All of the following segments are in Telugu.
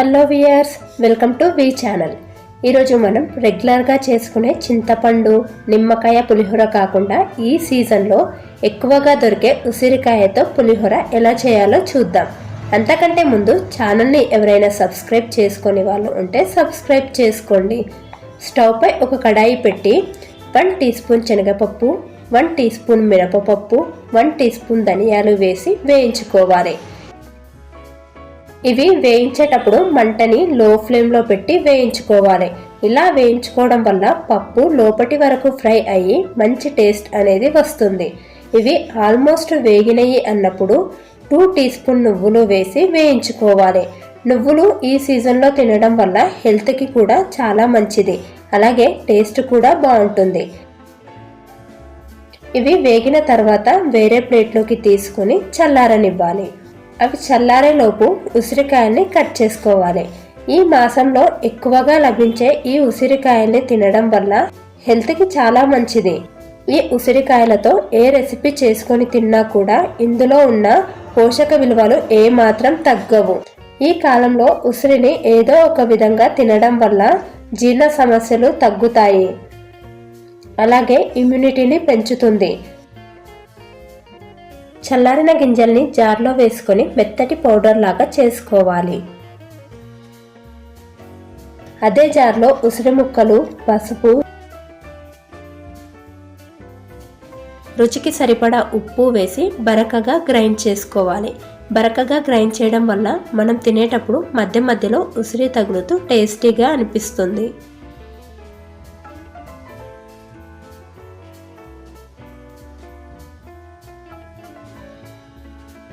Hello viewers welcome to V channel ఈరోజు మనం రెగ్యులర్గా చేసుకునే చింతపండు నిమ్మకాయ పులిహోర కాకుండా ఈ సీజన్లో ఎక్కువగా దొరికే ఉసిరికాయతో పులిహోర ఎలా చేయాలో చూద్దాం. అంతకంటే ముందు ఛానల్ని ఎవరైనా సబ్స్క్రైబ్ చేసుకునే వాళ్ళు ఉంటే సబ్స్క్రైబ్ చేసుకోండి. స్టవ్పై ఒక కడాయి పెట్టి వన్ టీ స్పూన్ శనగపప్పు వన్ టీ స్పూన్ మినపపప్పు వన్ టీ స్పూన్ ధనియాలు వేసి వేయించుకోవాలి. ఇవి వేయించేటప్పుడు మంటని లో ఫ్లేమ్లో పెట్టి వేయించుకోవాలి. ఇలా వేయించుకోవడం వల్ల పప్పు లోపటి వరకు ఫ్రై అయ్యి మంచి టేస్ట్ అనేది వస్తుంది. ఇవి ఆల్మోస్ట్ వేగినయి అన్నప్పుడు టూ టీ స్పూన్ నువ్వులు వేసి వేయించుకోవాలి. నువ్వులు ఈ సీజన్లో తినడం వల్ల హెల్త్కి కూడా చాలా మంచిది. అలాగే టేస్ట్ కూడా బాగుంటుంది. ఇవి వేగిన తర్వాత వేరే ప్లేట్లోకి తీసుకొని చల్లారనివ్వాలి. అవి చల్లారేలోపు ఉసిరికాయల్ని కట్ చేసుకోవాలి. ఈ మాసంలో ఎక్కువగా లభించే ఈ ఉసిరికాయల్ని తినడం వల్ల హెల్త్కి చాలా మంచిది. ఈ ఉసిరికాయలతో ఏ రెసిపీ చేసుకొని తిన్నా కూడా ఇందులో ఉన్న పోషక విలువలు ఏమాత్రం తగ్గవు. ఈ కాలంలో ఉసిరిని ఏదో ఒక విధంగా తినడం వల్ల జీర్ణ సమస్యలు తగ్గుతాయి. అలాగే ఇమ్యూనిటీని పెంచుతుంది. చల్లారిన గింజల్ని జార్లో వేసుకొని మెత్తటి పౌడర్ లాగా చేసుకోవాలి. అదే జార్లో ఉసిరి ముక్కలు పసుపు రుచికి సరిపడా ఉప్పు వేసి బరకగా గ్రైండ్ చేసుకోవాలి. బరకగా గ్రైండ్ చేయడం వల్ల మనం తినేటప్పుడు మధ్య మధ్యలో ఉసిరి తగులుతూ టేస్టీగా అనిపిస్తుంది.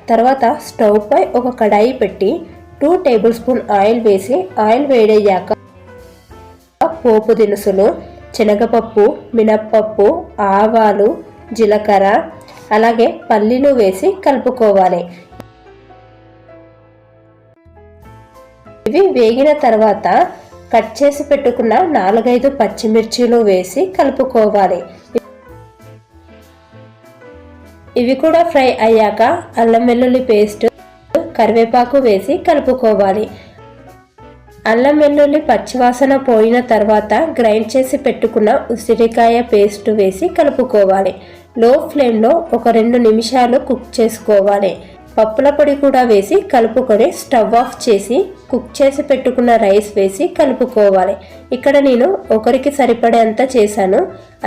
తర్వాత స్టవ్పై ఒక కడాయి పెట్టి టూ టేబుల్ స్పూన్ ఆయిల్ వేసి ఆయిల్ వేడయ్యాక పోపు దినుసులు శనగపప్పు మినప్పప్పు ఆవాలు జీలకర్ర అలాగే పల్లీలు వేసి కలుపుకోవాలి. ఇవి వేగిన తర్వాత కట్ చేసి పెట్టుకున్న నాలుగైదు పచ్చిమిర్చీలు వేసి కలుపుకోవాలి. ఇవి కూడా ఫ్రై అయ్యాక అల్లం వెల్లుల్లి పేస్ట్ కరివేపాకు వేసి కలుపుకోవాలి. అల్లం వెల్లుల్లి పచ్చివాసన పోయిన తర్వాత గ్రైండ్ చేసి పెట్టుకున్న ఉసిరికాయ పేస్ట్ వేసి కలుపుకోవాలి. లో ఫ్లేమ్లో ఒక రెండు నిమిషాలు కుక్ చేసుకోవాలి. పప్పుల పొడి కూడా వేసి కలుపుకొని స్టవ్ ఆఫ్ చేసి కుక్ చేసి పెట్టుకున్న రైస్ వేసి కలుపుకోవాలి. ఇక్కడ నేను ఒకరికి సరిపడేంత చేశాను.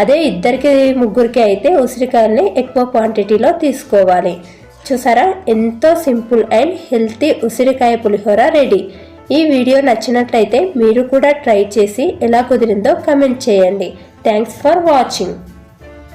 అదే ఇద్దరికి ముగ్గురికి అయితే ఉసిరికాయల్ని ఎక్కువ క్వాంటిటీలో తీసుకోవాలి. చూసారా? ఎంతో సింపుల్ అండ్ హెల్తీ ఉసిరికాయ పులిహోర రెడీ. ఈ వీడియో నచ్చినట్లయితే మీరు కూడా ట్రై చేసి ఎలా కుదిరిందో కమెంట్ చేయండి. Thanks for watching.